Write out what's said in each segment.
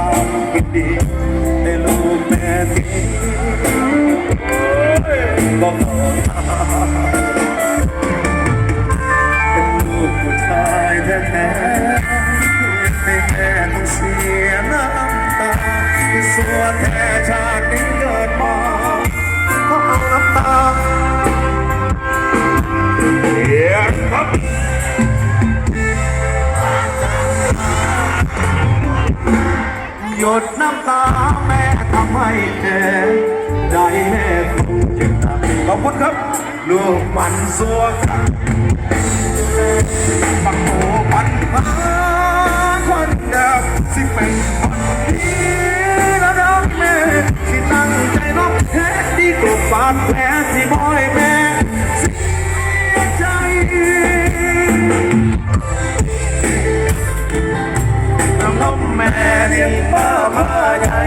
ามคิดดีในลูกแม่ที่ก็ขอ ยดน้ำตาแม่ทำให้แก่ใจแม่คงเจ็บหนักขอบคุณครับ ลูกมันสัวกันบักโหปันพาคนเดิมสิเป็นคนดีและรักแม่ที่ตั้งใจรับแท้ดีกว่าบาดแผลที่บอยแม่เสียใจ แม่เลี้ยงป้าพาใหญ่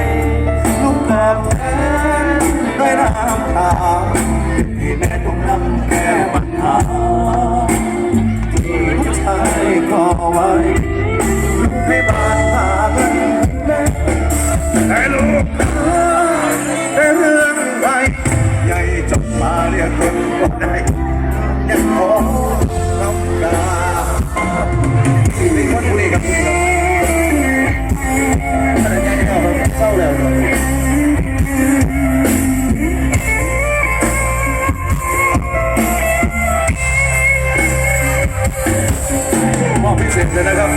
ลูกตอบแทนด้วยน้ำตา มอบเลยนะครับ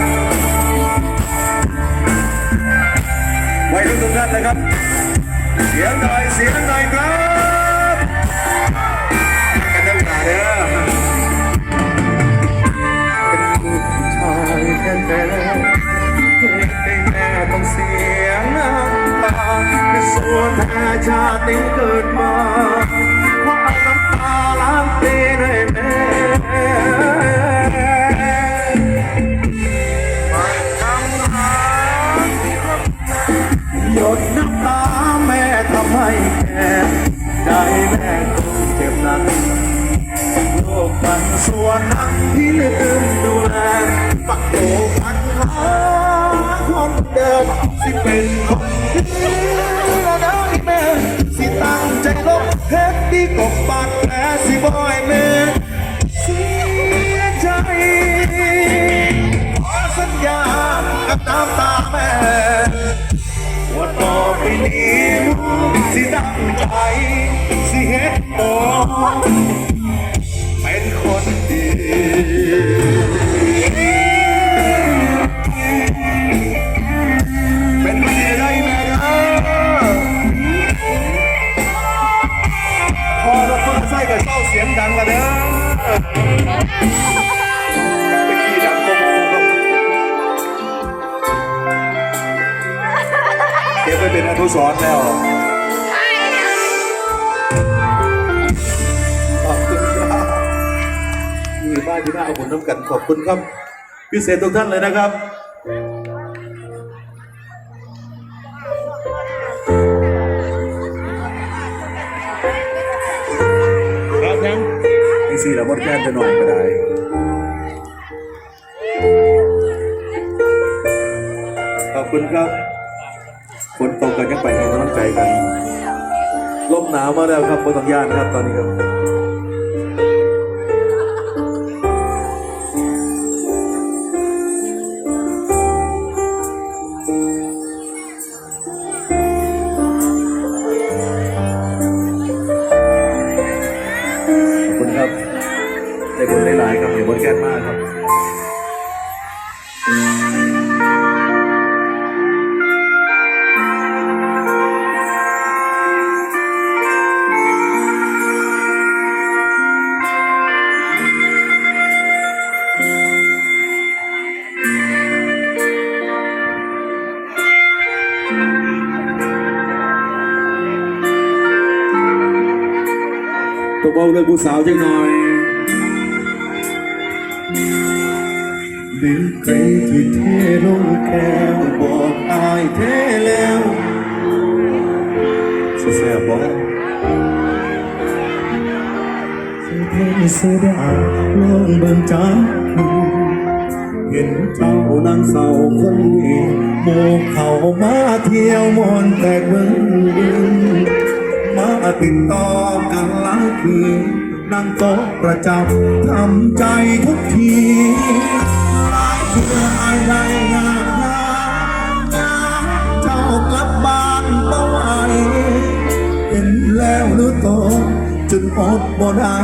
ไว้รุ่นทุกท่านนะครับ เสียงหน่อยเสียงหน่อยครับกันตั้งแต่เด้อเป็นผู้ชายแท้ๆให้แม่ต้องเสียน้ำตาเป็นส่วนแท้ชาติเกิดมาเพราะเอาน้ำตาล้างเตีน ใจแม่คงเจ็บหนักโลกมันส่วนนักที่ลืมดูแลปักโตพันหาคนเดิมสิเป็นคนดีแล้วนะที่แม่สิตั้งใจลบเพชรดีกบปากแผลสิบอยแม่เสียใจขอสัญญากับน้ำตาแม่ ไปนี้ลูกสิตั้งใจสิเฮ็ดโตเป็นคนดีเป็นคนดีได้ไหมเออพอรถมอเตอร์ไซค์กับเศร้าเสียงดังมาเด้อ นอนุสรณ์แล้วขอบคุณครับมีบ้านที่น่าเอาผลน้ำกันขอบคุณครับ พิเศษทุกท่านเลยนะครับครับยังไอ้สี่เราบดแก้มจะหน่อยก็ได้ขอบคุณครับฝ นตกกันยังไปให้กำลังใจกันลมหนาวมาแล้วครับบนต้องย่านครับตอนนี้ครับ ตัวเบาเรื่องผู้สาวจังหน่อยลืมใครที่เทลงแก้วบอกอายเทแล้วเสียบอกเทเสยดายลองเบิ่งจาเห็นเจ้านางเศร้าคนนี้โมเขามาเที่ยวมอนแต่เมือง ติดต่อกันหลายคืนนั่งโต๊ะประจำทำใจทุกทีหลายเพื่ออายไรงานงามเจ้ากลับบ้านบ่ไหวเห็นแล้วหรือโตจนอดบ่ได้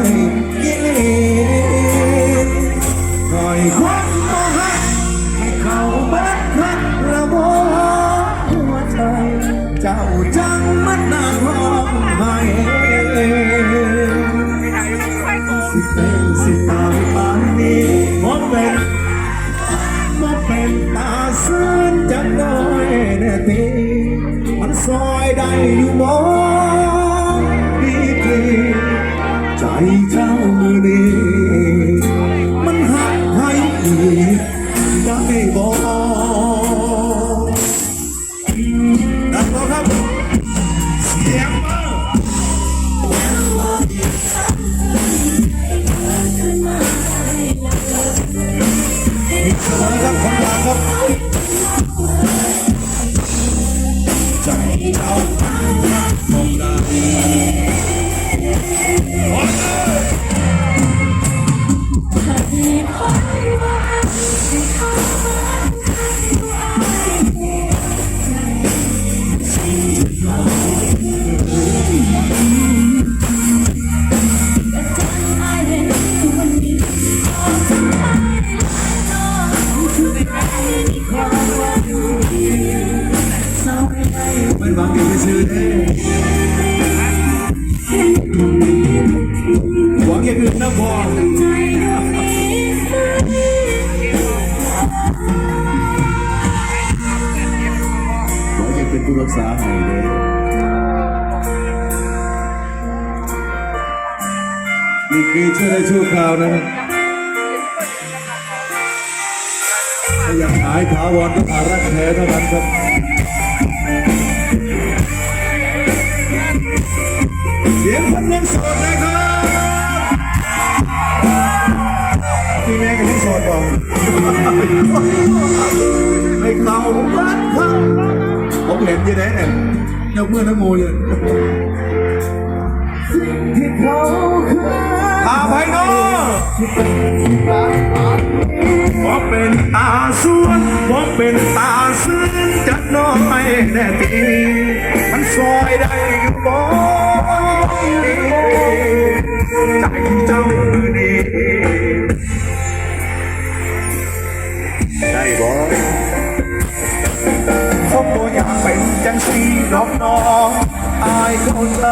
หวังอย่างอื่นนะพอขอให้เป็นผู้รักษาให้เลยนี่คือช่วยได้ชั่วคราวนะครับถ้าอยากหายถาวรต้องหารักแท้เท่านั้นครับ สียงคนยังโสดนะครับพี่แม่ก็ยังโสดบอกให้เขารักเขาผมเห็นยี่ไหนเนี่ยยกมือน้ำมูอยู่ที่เขาพาไปเนาะผมเป็นตาส่วนผมเป็นตาซื่นจัดน้อยแน่ทีมันซอยได้อยู่บ่ บ่ผมบ่อยากเป็นจังสีดอกน้องอายเข้าใ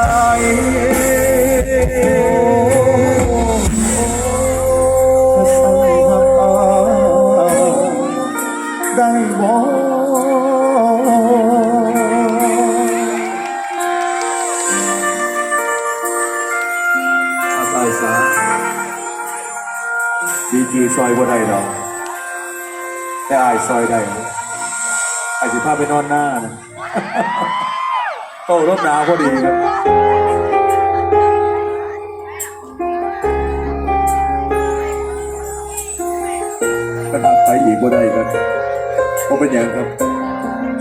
รถหนาวพอดีครับขนาดไปอีกบ่ได้ครับเพราะเป็นอย่างครับ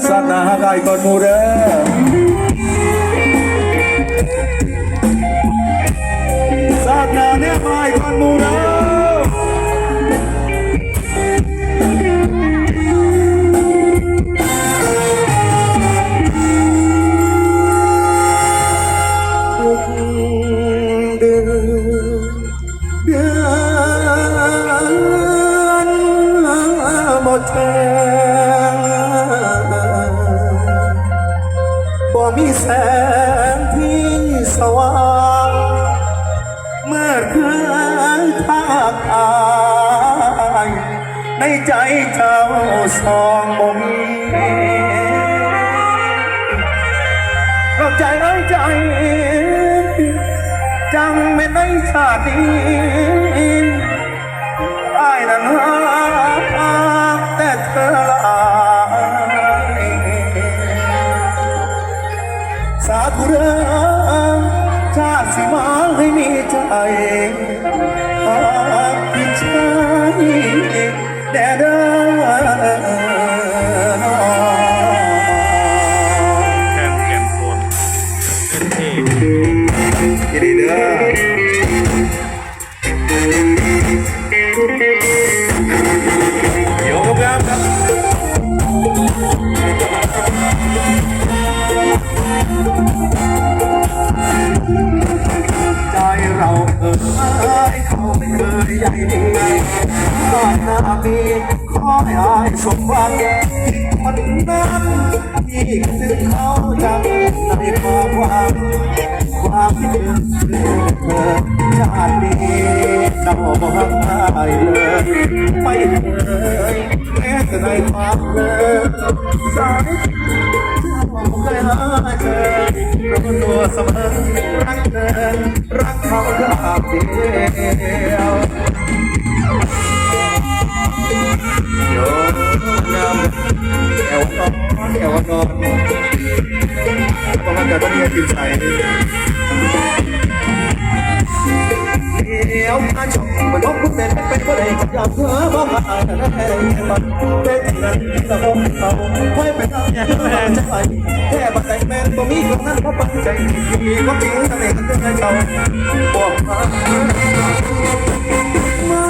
สั้นนาหากายก่อนมูเด้ ไม่เคยแม้แต่ในความเลินสายเคยหาเจอรู้ตัวเสมอรักเธอรักเขาคราเดียวโยนำแอวนอนแอวนอนประมาณแต่ต้องมีกินใส่เดี๋ ยวอาชมมันบอกคุณเป็นเป็นก็ได้กับยามเธอบอกว่าแต่ได้แค่มันเป็นนั้นสมองเขาค่อยไปทำอย่จะไปแค่บันไดแมนบ่มีคนนั้นเพราะปัจจัยที่ก็จริงทำให้กันเป็นเราบอกมาไม่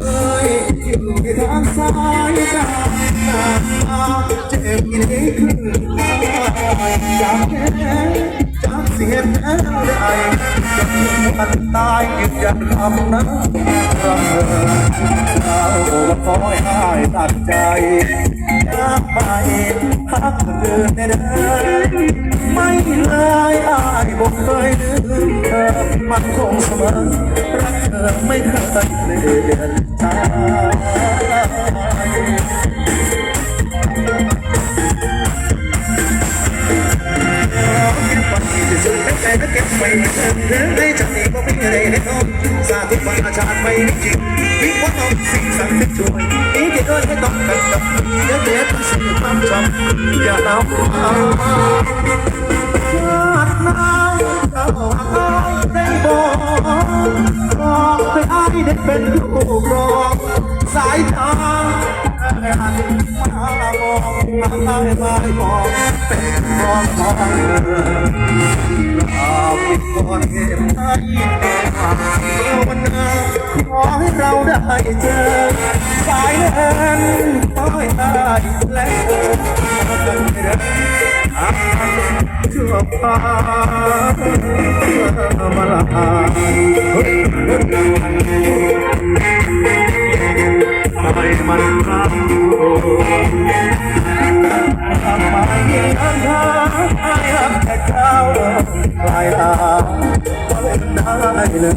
เคยอยู่ทางสายตาเจ็บยิ่งขึ้นจากแค่ เสียแล้วได้จนมันตายยืนยันคำนั้นรักเธอเราว่าคอยให้ตัดใจจากไปพักเดินเดินไม่เลยอายบอกเคยลืมเธอมันคงเสมอรักเธอไม่เคยเปลี่ยน นักเก็บไว้เรื่องในจังนี้ก็ไม่อะไรในท้องสาธุว่าชาติไม่จริงวิวัฒน์สิ่งศักดิ์สิทธิ์ช่วยนี้ที่ด้วยให้ต้องกันกับเดี๋ยวเดี๋ยวต้องสิ่งความจำอย่าเอาเอาชาติหน้าเราอายได้บอกบอกไปอายได้เป็นผู้ครองสายทางหันมาม องมาไม่มามองเป็นมองมองเธออาวิก่อนเก็บให้ภาวนาขอให้เราได้เจอสายนั้นคอยตายและเดินเดินอาชั่วฟ้ามาลาทำไมมันรักทำไมอันทาให้รักแต่เจ้าลายลาเล่นได้เลย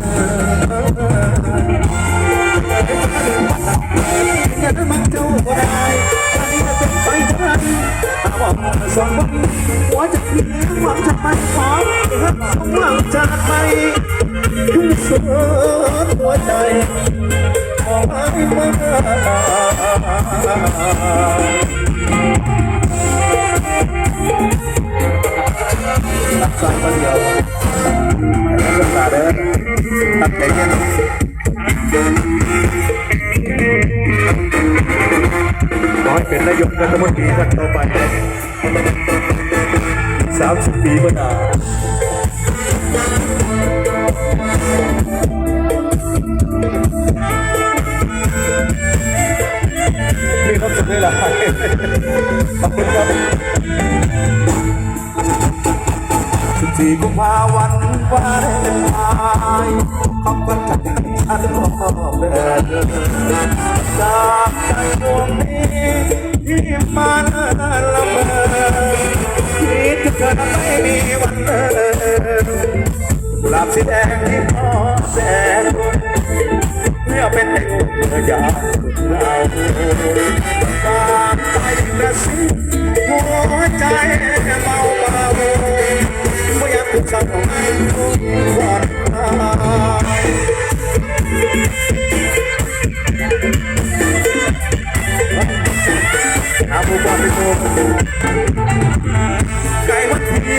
ย่าได้มักเจ้าก็ได้อันนี้จะเป็นไปได้ถ้าบอกสองวันหัวจะเพียงหวังจะไปขอรักสมหวังจากไปทุกส่วนหัวใจ ขอให้มารักษาคนเดียวรักษาเด้อตัดใจเย็นขอให้เป็นนายกรัฐมนตรีท่านต่อไปสามสิบปีก็นามี สี่กุมภาวันวาเลนไทน์ขอบคุณจากฉันขอบเดินจากใจดวงนี้ที่มันละเมอคิดจะเกิดไม่มีวันเดินกุหลาบสีแดงที่พอแสนเพื่อเป็นแต่งเธออยากเราฝากใจกระซิบหัวใจเบาเบาไม่อยา กถู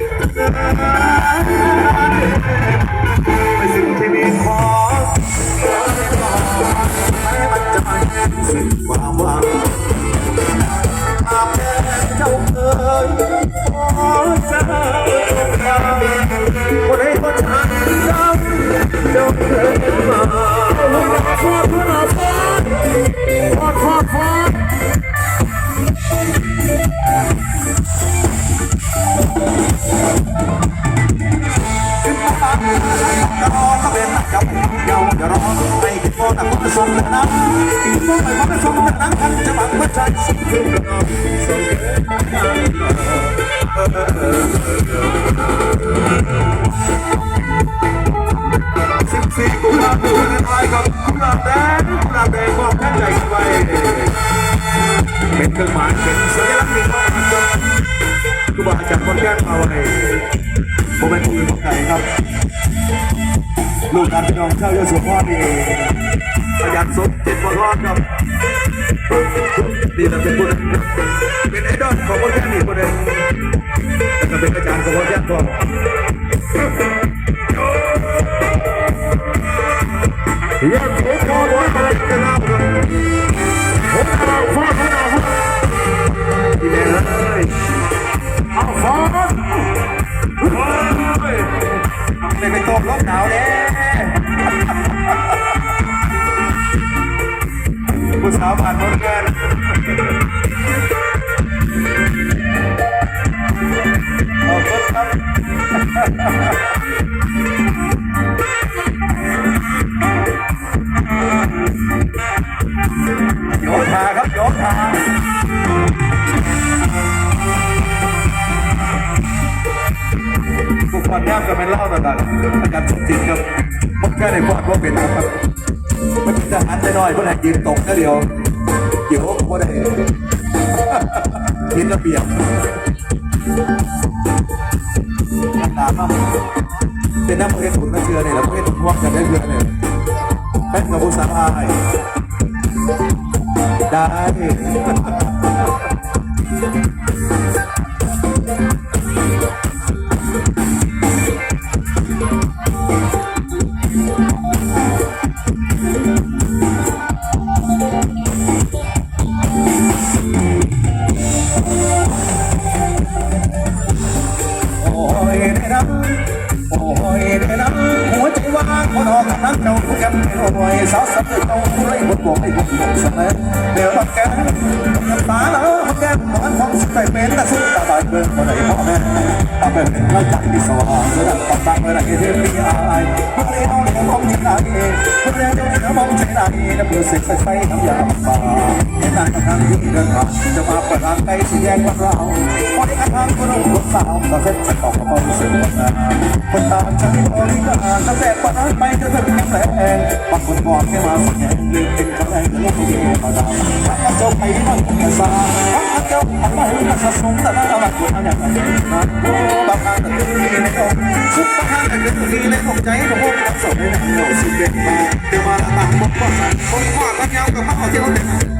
Yeah. ให้คิดว่านักคนส่งเงินนั้นคิดว่าไม่ว่าส่งเงินนั้นกันจะบังคับใจสิ่งที่เราส่งเงินสิบสี่กุหลาบดูในไทย กับกุหลาบแดงกุหลาบแดงมอบแค่ใจไว้องเป็นสัญลักษณ์หนึ่งว่าครูบาอาจารย์คนแก้าเป็นผู้ของใครครับลูกการพี่น้องชาวยโสธรนี่ประหยัดสดเจ็ดบอลรอดครับนี่เราเป็นผู้เป็นไอดอลของคนแก่นี่คนหนึ่งแล้วก็เป็นอาจารย์ของคนแก่ก่อนยังโคตรร้อนอะไรกันแล้วครับผมเอาฟอดฟอดฟอดพี่แม่เลยเอาฟอดไม่ไปตกลมหนาวเลย ผู้สาวผ่านคนแก่ขอบคุณครับโยธาครับโยธาทุกคนย่ำจะเป็นเล่าต่างๆอาจารย์สมจิตครับมันแค่ในพวกว่าเป็นนะครับ มันจะหันไปหน่อยเพื่อให้ยืนตกก็เดียวเดี๋ยวก็ได้ยินระเบียบตามมาเป็นน้ำประเพชรถุนน้ำเชื่อเนี่ยแล้วประเพชรถุนพวกจะได้เพื่อนเนี่ยเป็นกับผู้สาวอายได้ อ้ ว่างนออกน้ำเจ้าผู้แก้มโอ้ยสาวสับเจ้าผู้ไรบทบอกไม่บทบอกเสมอเดี๋ยวรักแกน้ำตาแล้วแก้มหวานของสุดใจเป็นแต่สุดตาบายเบิ่งคนไหนพ่อแม่ตาเป็นเราใจที่สว่างเมื่อตัดตาเมื่อไรที่มีอายเมื่อไรน้องเลี้ยงมองที่ไหนเมื่อไรน้องเลี้ยงมองที่ไหนน้ำมือเสียใส่ใส่น้ำยาฟ้าเห็นนางทางที่เดินผ่านจะมาเปิดทางไปสีแยกว่าเราวันนี้ทางคนเราสาวเราเส้นจะตอกกระเป๋าเสือมาคนตามใจบริการตั้งแต่วันนั้นไปจนถึงแสงบางคนบอกแค่มาสักแห่งลืมเป็นคำแรกแต่ลูกที่มาดามถ้าเจ้าไปที่มันคงจะซาถ้าเจ้าทำไมมันสะสมแต่ละอะไรคนอะไรกันนะบางครั้งแต่คือในอกสุดบางครั้งแต่คือในอกใจของพวกเราสองในเราสุดเด็ดมาเดี๋ยวมาต่างบอกว่าคนว่ากันยาวกับเขาเที่ยวเด็ก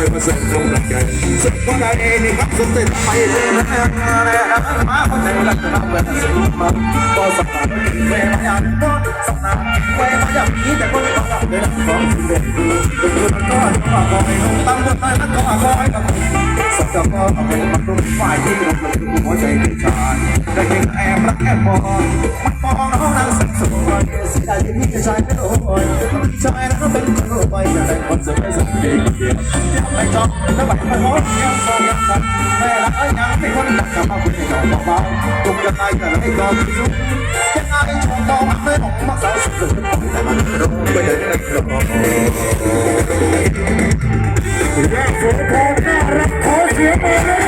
เล็กกระเซยมาเสริมกำลังใจสุดวันใดนี่ครับสุดเต็มไปเลยนะมาค นใจรักจะมาเปิดสิ่งมาก็สัปดาห์นี้เวลาอย่างก็สัปดาห์เวลาอย่างนี้แต่คนก็เดินสองสิบเอ็ดดูดูก็ว่าก็ไม่ลงตั้งบ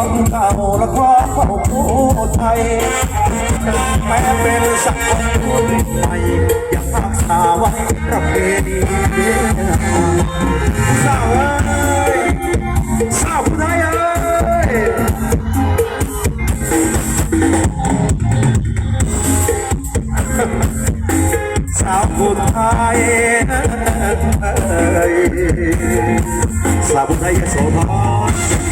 ามมีของเก่าและครอบผู้ไทยแม้เป็นสักคนผู้หนึ่งใหม่ยังรักษาไว้ประเพณีสาวเอ้ยสาวผู้ไทยเอ้ยสาวผู้ไทยสาวผู้ไทยยโสธร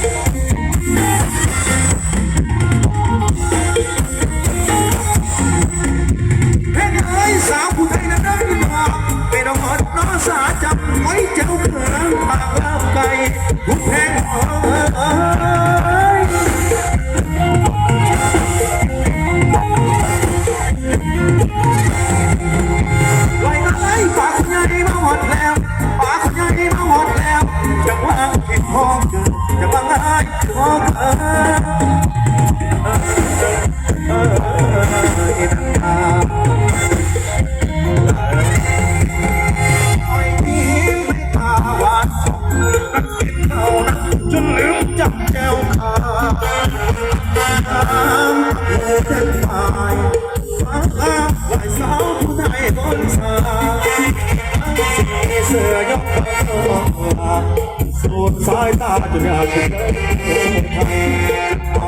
ยกมาสูดสายตาจนอยากจะเดินท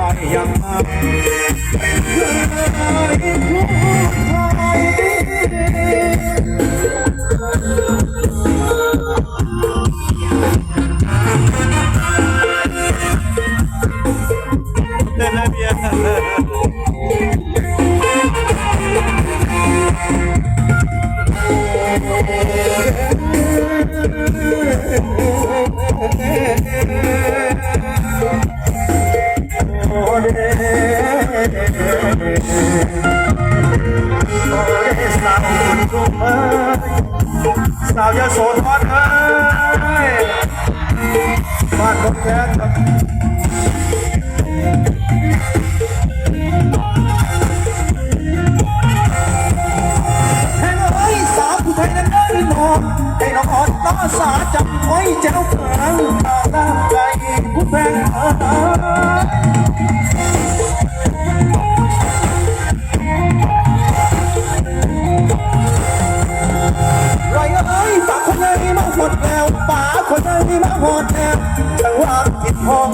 างไปยังมาเป็นเคยรู้ สาวยโสธรเอ้ยบ้านคนแก่ครับแห่งเอ้ยสาวผู้ไทยนั้นเอ้ยน้องให้น้องอ่อนน้อสาจับไว้เจ้าเมือง หนมาหมดแล้วจังหวะผิดพ้อง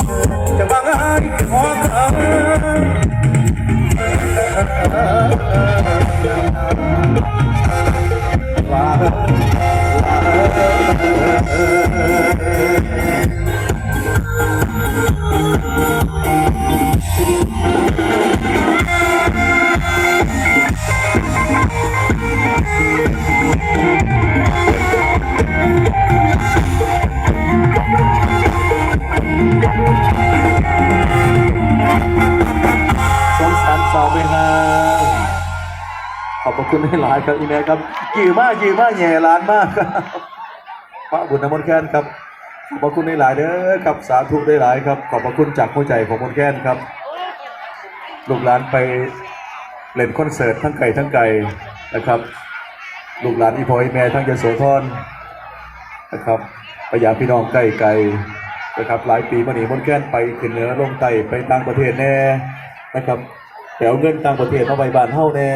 จังหวาง่ายพ้องเอ้ ขอบพระคุณให้หลายครับอีเมลครับยืมากยืมากแย่ร้านมากครับพระบุญนมนแค้นครับขอบพระคุณให้หลายเด้อครับสาธุได้หลายครับ ขอบพระคุณจากหัวใจของมนแค้นครับลูกหลานไปเล่นคอนเสิร์ตทั้งไก่ทั้งไก่นะครับลูกหลานอีพอยแม่ทั้งยโสธรนะครับไปยาพี่น้องใกล้ไกลนะครับหลายปีมานี้มนแค้นไปขึ้นเหนือลงใต้ไปต่างประเทศแน่นะครับแต่เอาเงินต่างประเทศมาไว้บ้านเฮาแน่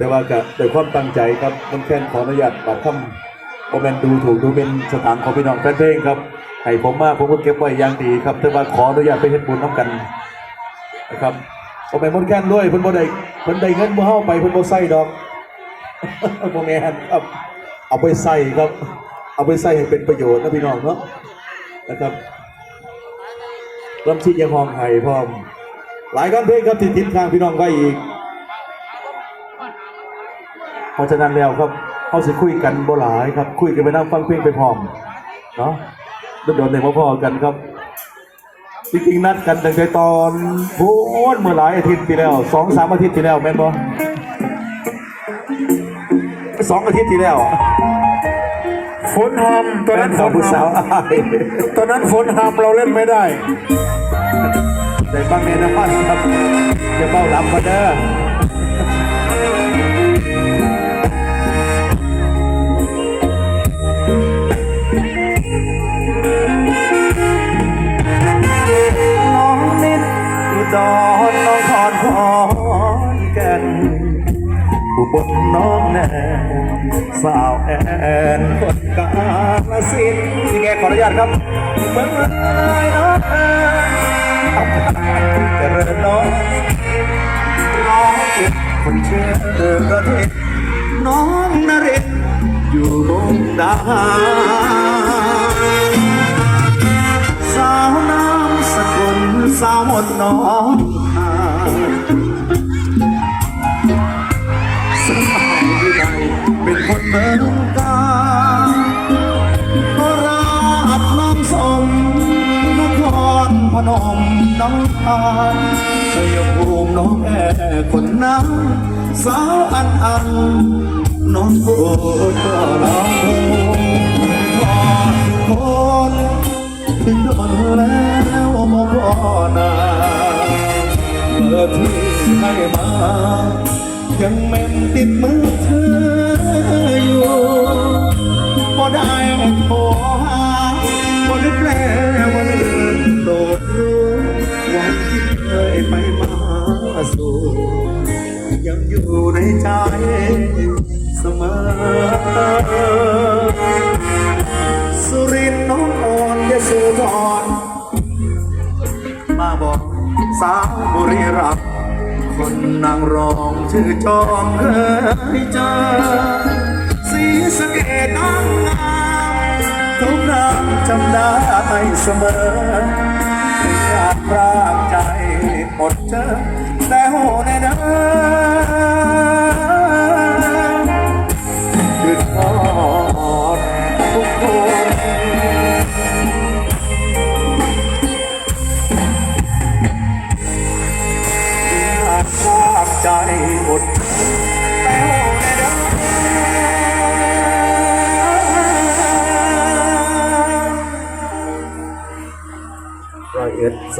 แต่ว่าก็โดวยความตั้งใจครับมันแค่นขออนุญาตบัตรคำโอแมนดูถูกดูเป็นสถานของพี่น้องแฟนเพลงครับให้ผมมาผมก็เก็บไว้อย่างดีครับ แต่ว่าขออนุญาตไปเฮ็ดบุญน้ำกันนะครับโอแมนมันแค่นด้วยเพิ่นบ่ได้เพิ่นได้เงินบ่เฮาไปเพิ่นบ่ใส่ดอกบ่แม่นครับเอาไปใส่ครับ เอาไปใส่ให้เป็นประโยชน์นะพี่น้องเนาะนะครับลำชิดยังห้องไห้พร้อม หลายกันเพลงครับที่ทิศทางพี่น้องไว้อีก ราะฉะนั้นแล้วครับเขาสิคุยกันบ่หลายครับ คุยกันไปนั่งฟังเพลงไปพร้อมเนาะโดนๆเนี่ยพอๆกันครับจริงๆนัดกันตั้งแต่ตอนโพ้นเมื่อหลายอาทิตย์ที่แล้วสองสามอาทิตย์ที่แล้วแม่นบ่สองอาทิตย์ที่แล้วฝนหามตอนแฟนั้นนสาวฝผู้นสาหาวมอ้ายตอนนั้นฝนหามเราเล่นไม่ได้ได้บ้างแน่นอนครับอย่าเมาหลับมาเด้อ ดรน้องคอนคอนแก่นอุบลน้องแน่สาวแอนคนกาลสินนี่ไงขออนุญาตครับเมืองเลยน้องแอนเจริญน้องน้องคนเชื่อประเทศน้องนรินทร์อยู่มุกดาหารสาวน้ำ สาวหมดน้องสาววิไลเป็นคนเมืองกาญโคราชน้องสมนครพนมน้องทานชัยภูมิน้องแอคนนั้นสาวอันอันน้องโบดก็ร้อง ให้มา ยังเม่นติดมือเธออยู่บ่ได้โทรหาบ่ได้แปลว่าเดินโดดรู้วันที่เคยไปมาสู่ยังอยู่ในใจเสมอ สุรินทร์น้องอ่อนยโสธรมาบอกสาวบุรีรัมย์ คนนางรองชื่อจอมเคยเจอสีสเกตน้องงามทุกครั้งจำได้เสมออยากรากใจหมดเจอแต่โหในน้ำ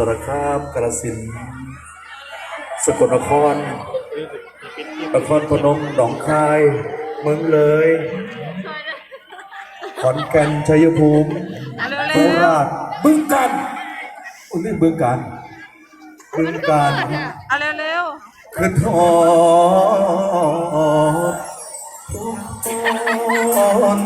ร้อยเอ็ดสารคามกระสินธุ์สกลนครนครพนมหนองคายเมืองเลย ขอนแก่นชัยภูมิโคราชบึงกันอุ้ยไม่บึงกันบึงกันเอาเร็วคือทอดทุกคน